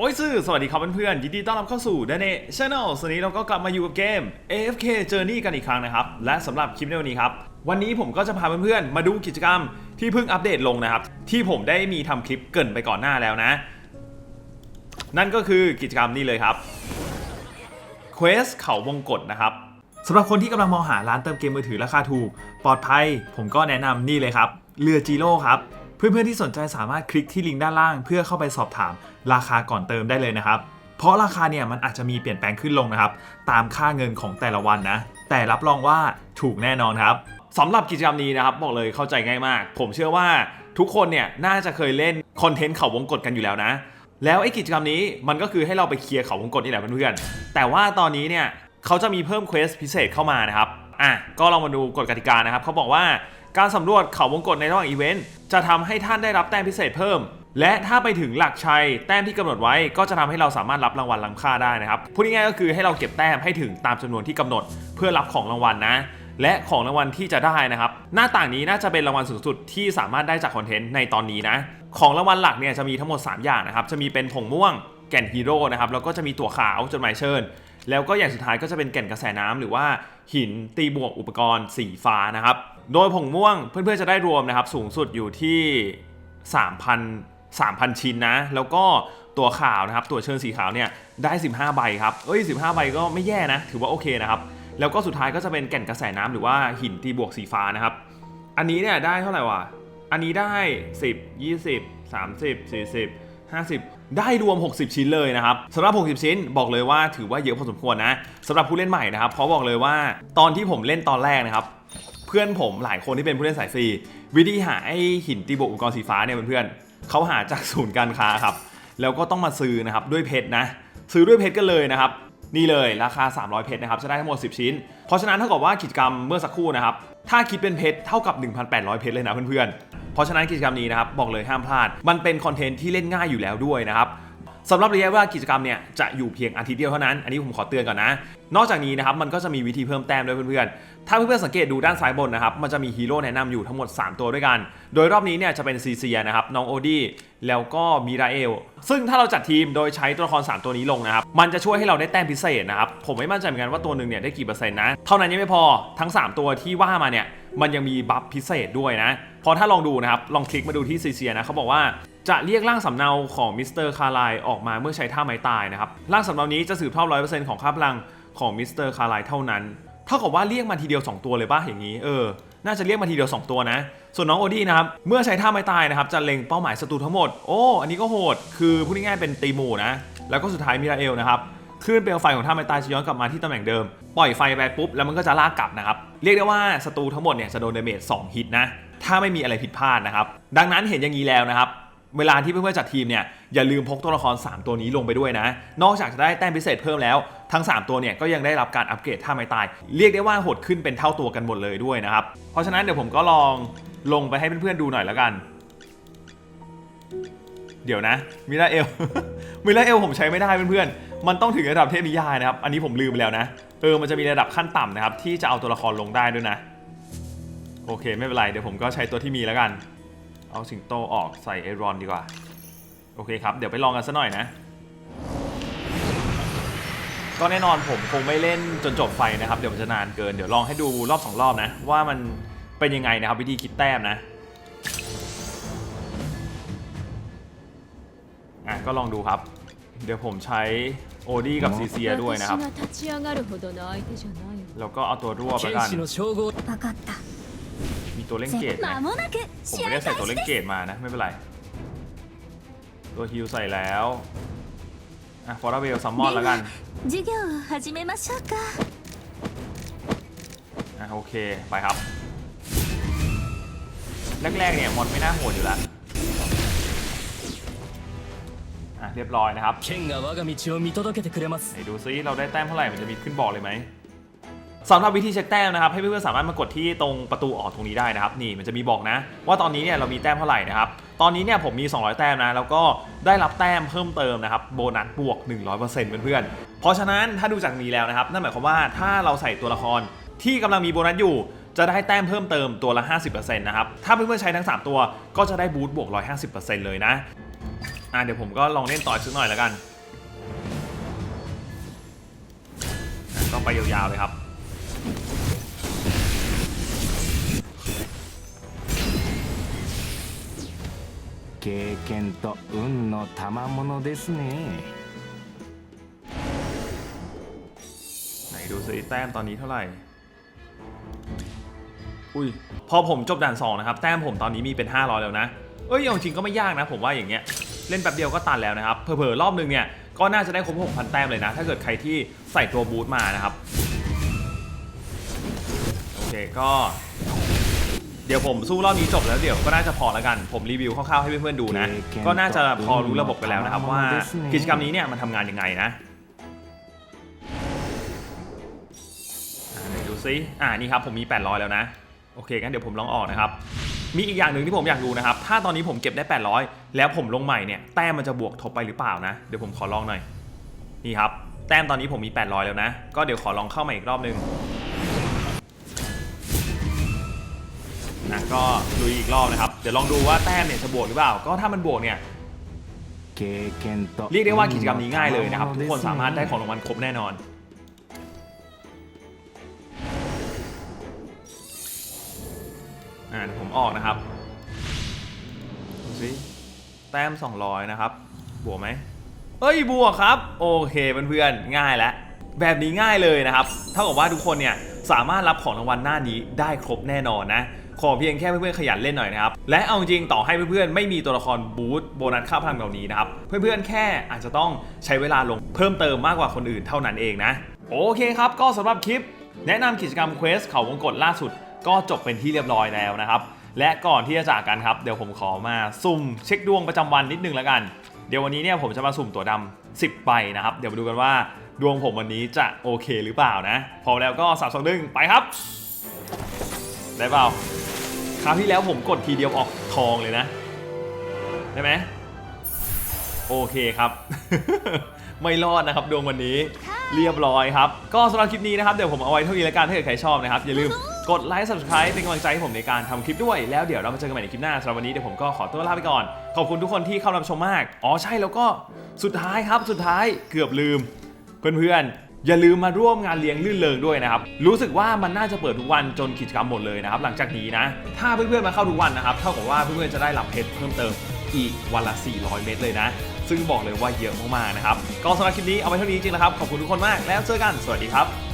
โอ้ยซื่อสวัสดีครับเพื่อนๆยินดีต้อนรับเข้าสู่ d a n e Channel สวันนี้เราก็กลับมาอยู่กับเกม AFK Journey กันอีกครั้งนะครับ และสำหรับคลิปในวันนี้ครับ วันนี้ผมก็จะพาเพื่อนๆ มาดูกิจกรรมที่เพิ่งอัปเดตลงนะครับ ที่ผมได้มีทำคลิปเกินไปก่อนหน้าแล้วนะ นั่นก็คือกิจกรรมนี้เลยครับ Quest เขาวงกฏนะครับสำหรับคนที่กำลังมองหาร้านเติมเกมมือถือราคาถูก ปลอดภัย ผมก็แนะนำนี่เลยครับเรือจีโร่ครับ เพื่อนๆที่สนใจสามารถคลิกที่ลิงก์ด้านล่าง เพื่อเข้าไปสอบถามราคาก่อนเติมได้เลยนะครับ เพราะราคาเนี่ยมันอาจจะมีเปลี่ยนแปลงขึ้นลงนะครับ ตามค่าเงินของแต่ละวันนะ แต่รับรองว่าถูกแน่นอนครับสำหรับกิจกรรมนี้นะครับบอกเลยเข้าใจง่ายมาก ผมเชื่อว่าทุกคนเนี่ยน่าจะเคยเล่นคอนเทนต์เขาวงกฏกันอยู่แล้วนะ แล้วไอ้กิจกรรมนี้มันก็คือให้เราไปเคลียร์เขาวงกฏนี่แหละเพื่อนๆแต่ว่าตอนนี้เนี่ยเขาจะมีเพิ่มเควสพิเศษเข้ามานะครับอะก็ลองมาดูกฎกติกานะครับเขาบอกว่า การสำรวจเขาวงกฏในระหว่างอีเวนต์จะทำให้ท่านได้รับแต้มพิเศษเพิ่ม และถ้าไปถึงหลักชัยแต้มที่กำหนดไว้ก็จะทำให้เราสามารถรับรางวัลล้ำค่าได้นะครับพูดง่ายๆก็คือให้เราเก็บแต้มให้ถึงตามจำนวนที่กำหนด เพื่อรับของรางวัลนะ และของรางวัลที่จะได้นะครับหน้าต่างนี้น่าจะเป็นรางวัลสูงสุดที่สามารถได้จากคอนเทนต์ในตอนนี้นะของรางวัลหลักเนี่ยจะมีทั้งหมด 3 อย่างนะครับจะมีเป็นผงม่วงแก่นฮีโร่นะครับแล้วก็จะมีตัวขาวจดหมายเชิญ แล้วก็อย่างสุดท้ายก็จะเป็นแก่นกระแสน้ำหรือว่าหินตีบวกอุปกรณ์สีฟ้านะครับ โดยผงม่วงเพื่อนๆจะได้รวมนะครับ สูงสุดอยู่ที่ 3,000 3,000 ชิ้นนะ แล้วก็ตัวขาวนะครับ ตัวเชิญสีขาวเนี่ยได้ 15 ใบครับ เอ้ย 15 ใบก็ไม่แย่นะ ถือว่าโอเคนะครับ แล้วก็สุดท้ายก็จะเป็นแก่นกระแสน้ำหรือว่าหินตีบวกสีฟ้านะครับ อันนี้เนี่ยได้เท่าไหร่วะ อันนี้ได้ 10 20 30 40 50 ได้รวม 60 ชิ้นเลยนะครับสำหรับ 60 ชิ้นบอกเลยว่าถือว่าเยอะพอสมควรนะสำหรับผู้เล่นใหม่นะครับเพราะบอกเลยว่าตอนที่ผมเล่นตอนแรกนะครับ เพื่อนผมหลายคนที่เป็นผู้เล่นสายฟรีวิธีหาไอ้หินตีบวกอุปกรณ์สีฟ้าเนี่ยเพื่อนๆเขาหาจากศูนย์การค้าครับแล้วก็ต้องมาซื้อนะครับด้วยเพชรนะ ซื้อด้วยเพชรกันเลยนะครับนี่เลยราคา 300 เพชรนะครับจะได้ทั้งหมด 10 ชิ้น เพราะฉะนั้นเท่ากับว่ากิจกรรมเมื่อสักครู่นะครับถ้าคิดเป็นเพชรเท่ากับ 1,800 เพชรเลยนะเพื่อนๆเพราะฉะนั้นกิจกรรมนี้นะครับบอกเลยห้ามพลาด มันเป็นคอนเทนต์ที่เล่นง่ายอยู่แล้วด้วยนะครับ สำหรับระยะเวลากิจกรรมเนี่ยจะอยู่เพียงอาทิตย์เดียวเท่านั้น อันนี้ผมขอเตือนก่อนนะ นอกจากนี้นะครับมันก็จะมีวิธีเพิ่มแต้มด้วยเพื่อนๆ ถ้าเพื่อนๆสังเกตดูด้านซ้ายบนนะครับมันจะมีฮีโร่แนะนำอยู่ทั้งหมด 3 ตัวด้วยกัน โดยรอบนี้เนี่ยจะเป็นซีเซียนะครับน้องโอดี้แล้วก็มิราเอล ซึ่งถ้าเราจัดทีมโดยใช้ตัวละคร 3 ตัวนี้ลงนะครับ มันจะช่วยให้เราได้แต้มพิเศษนะครับ ผมไม่มั่นใจเหมือนกันว่าตัวหนึ่งเนี่ยได้กี่เปอร์เซ็นต์นะ เท่านั้นยังไม่พอ ทั้ง 3 ตัวที่ว่ามาเนี่ย มันยังมีบัฟพิเศษด้วยนะ พอถ้าลองดูนะครับ ลองคลิกมาดูที่ซีเซียนะเขาบอกว่าจะเรียกร่างสำเนาของมิสเตอร์คาร์ไลออกมาเมื่อใช้ท่าไม้ตายนะครับ ร่างสำเนานี้จะสืบทอดร้อยเปอร์เซ็นต์ของค่าพลังของมิสเตอร์คาร์ไลเท่านั้น เท่ากับว่าเรียกมาทีเดียว 2 ตัวเลยป่ะอย่างนี้ เออ น่าจะเรียกมาทีเดียว 2 ตัวนะ ส่วนน้องโอดี้นะครับ เมื่อใช้ท่าไม้ตายนะครับ จะเล็งเป้าหมายศัตรูทั้งหมด โอ้ อันนี้ก็โหด คือพูดง่ายๆเป็นตีหมู่นะ แล้วก็สุดท้ายมิราเอลนะครับ คลื่นเปลวไฟของท่าไม้ตายจะย้อนกลับมาที่ตำแหน่งเดิม ปล่อยไฟไปปุ๊บ แล้วมันก็จะลากกลับนะครับ เรียกได้ว่าศัตรูทั้งหมดเนี่ยจะโดนเดเมจ2ฮิตนะ ถ้าไม่มีอะไรผิดพลาดนะครับ ดังนั้นเห็นอย่างนี้แล้วนะครับ เวลาที่เพื่อนๆจัดทีมเนี่ยอย่าลืมพกตัวละคร 3 ตัวนี้ลงไปด้วยนะ นอกจากจะได้แต้มพิเศษเพิ่มแล้ว ทั้ง 3 ตัวเนี่ยก็ยังได้รับการอัปเกรดท่าไม้ตาย เรียกได้ว่าโหดขึ้นเป็นเท่าตัวกันหมดเลยด้วยนะครับ เพราะฉะนั้นเดี๋ยวผมก็ลองลงไปให้เพื่อนๆดูหน่อยแล้วกัน เดี๋ยวนะมิราเอลมิราเอลผมใช้ไม่ได้เพื่อนๆ มันต้องถึงระดับเทพนิยายนะครับ อันนี้ผมลืมไปแล้วนะ เออ มันจะมีระดับขั้นต่ำนะครับ ที่จะเอาตัวละครลงได้ด้วยนะ โอเค ไม่เป็นไร เดี๋ยวผมก็ใช้ตัวที่มีแล้วกัน เอาสิงโตออกใส่เอรอนดีกว่า โอเคครับ เดี๋ยวไปลองกันซะหน่อยนะ ก็แน่นอนผมคงไม่เล่นจนจบไฟนะครับ เดี๋ยวมันจะนานเกิน เดี๋ยวลองให้ดูรอบสองรอบนะ ว่ามันเป็นยังไงนะครับวิธีคิดแต้มนะอะก็ลองดูครับ เดี๋ยวผมใช้โอดี้กับซีเซียด้วยนะครับ แล้วก็เอาตัวรั่วไปกันมีตัวเล่นเกตผมไม่ได้ใส่ตัวเล่นเกตมานะ ไม่เป็นไร ตัวฮิวใส่แล้วอะฟอร์เวลซัมมอนแล้วกันอะโอเค ไปครับ แรกๆเนี่ยมอนไม่น่าโหดอยู่แล้ว เรียบร้อยนะครับไหนดูซิเราได้แต้มเท่าไหร่มันจะมีขึ้นบอกเลยไหมสำหรับวิธีเช็คแต้มนะครับให้เพื่อนๆสามารถมากดที่ตรงประตูออกตรงนี้ได้นะครับนี่มันจะมีบอกนะ ว่าตอนนี้เนี่ยเรามีแต้มเท่าไหร่นะครับตอนนี้เนี่ยผมมี 200 แต้มนะแล้วก็ได้รับแต้มเพิ่มเติมนะครับโบนัสบวก 100%เพื่อนๆเพราะฉะนั้นถ้าดูจากนี้แล้วนะครับนั่นหมายความว่าถ้าเราใส่ตัวละครที่กำลังมีโบนัสอยู่จะได้แต้มเพิ่มเติมตัวละ 50%นะครับ ถ้าเพื่อนๆใช้ทั้ง 3 ตัวก็จะได้บูทบวก 150%เลยนะ่ะเดี๋ยวผมก็ลองเล่นต่อสักหน่อยแล้วกันก็ไปยาวๆเลยครับ経験と運の賜物ですねไหนดูสิแต้มตอนนี้เท่าไหร่ อุ้ย พอผมจบด่าน 2 นะครับ แต้มผมตอนนี้มีเป็น 500 แล้วนะ เอ้ยจริงก็ไม่ยากนะ ผมว่าอย่างเงี้ย เล่นแป๊บเดียวก็ตันแล้วนะครับเผลอๆรอบนึงเนี่ยก็น่าจะได้ครบ6,000แต้มเลยนะ ถ้าเกิดใครที่ใส่ตัวบูทมานะครับโอเคก็เดี๋ยวผมสู้รอบนี้จบแล้วเดี๋ยวก็น่าจะพอแล้วกัน ผมรีวิวคร่าวๆให้เพื่อนๆดูนะ ก็น่าจะพอรู้ระบบกันแล้วนะครับว่ากิจกรรมนี้เนี่ยมันทำงานยังไงนะอ่าไหนดูซิอ่านี่ครับผมมี 800 แล้วนะ โอเคงั้นเดี๋ยวผมลองออกนะครับ มีอีกอย่างหนึ่งที่ผมอยากดูนะครับ ถ้าตอนนี้ผมเก็บได้ 800 แล้วผมลงใหม่เนี่ยแต้มมันจะบวกทบไปหรือเปล่านะ เดี๋ยวผมขอลองหน่อย นี่ครับ แต้มตอนนี้ผมมี 800 แล้วนะ ก็เดี๋ยวขอลองเข้ามาอีกรอบนึงนะก็ดูอีกรอบนะครับ เดี๋ยวลองดูว่าแต้มเนี่ยจะบวกหรือเปล่า ก็ถ้ามันบวกเนี่ยเรียกได้ว่ากิจกรรมนี้ง่ายเลยนะครับ ทุกคนสามารถได้ของรางวัลครบแน่นอนอ่าผมออกนะครับ ดูสิแต้ม200 นะครับ บวกไหมเอ้ยบวกครับ โอเคเพื่อนๆง่ายแล้วแบบนี้ง่ายเลยนะครับเท่ากับว่าทุกคนเนี่ยสามารถรับของรางวัลหน้านี้ได้ครบแน่นอนนะขอเพียงแค่เพื่อนๆขยันเล่นหน่อยนะครับ และเอาจริงต่อให้เพื่อนๆไม่มีตัวละครบูทโบนัสค่าพลังเหล่านี้นะครับ เพื่อนๆแค่อาจจะต้องใช้เวลาลงเพิ่มเติมมากกว่าคนอื่นเท่านั้นเองนะ โอเคครับก็สำหรับคลิป แนะนำกิจกรรมเควสเขาวงกตล่าสุด ก็จบเป็นที่เรียบร้อยแล้วนะครับ และก่อนที่จะจากกันครับ เดี๋ยวผมขอมาสุ่มเช็คดวงประจำวันนิดนึงแล้วกัน เดี๋ยววันนี้เนี่ยผมจะมาสุ่มตัวดำ10ใบนะครับ เดี๋ยวมาดูกันว่าดวงผมวันนี้จะโอเคหรือเปล่านะ พอแล้วก็สามสองหนึ่งไปครับ ได้เปล่า คราวที่แล้วผมกดทีเดียวออกทองเลยนะ ได้ไหมโอเคครับ ไม่รอดนะครับดวงวันนี้เรียบร้อยครับ ก็สำหรับคลิปนี้นะครับเดี๋ยวผมเอาไว้เท่านี้แล้วกันถ้าเกิดใครชอบนะครับอย่าลืม กดไลค์ subscribe เป็นกำลังใจให้ผมในการทำคลิปด้วย แล้วเดี๋ยวเรามาเจอกันใหม่ในคลิปหน้าสำหรับวันนี้เดี๋ยวผมก็ขอตัวลาไปก่อน ขอบคุณทุกคนที่เข้ารับชมมาก อ๋อใช่แล้วก็สุดท้ายครับสุดท้ายเกือบลืม เพื่อนๆ อย่าลืมมาร่วมงานเลี้ยงลื่นเริงด้วยนะครับ รู้สึกว่ามันน่าจะเปิดทุกวันจนกิจกรรมหมดเลยนะครับหลังจากนี้นะ ถ้าเพื่อนๆมาเข้าทุกวันนะครับเท่ากับว่าเพื่อนๆจะได้รับเพชรเพิ่มเติมอีกวันละ 400 เม็ดเลยนะ ซึ่งบอกเลยว่าเยอะมากๆนะครับ ก็สำหรับคลิปนี้เอาไว้เท่านี้จริงนะครับ ขอบคุณทุกคนมากแล้วเจอกัน สวัสดีครับ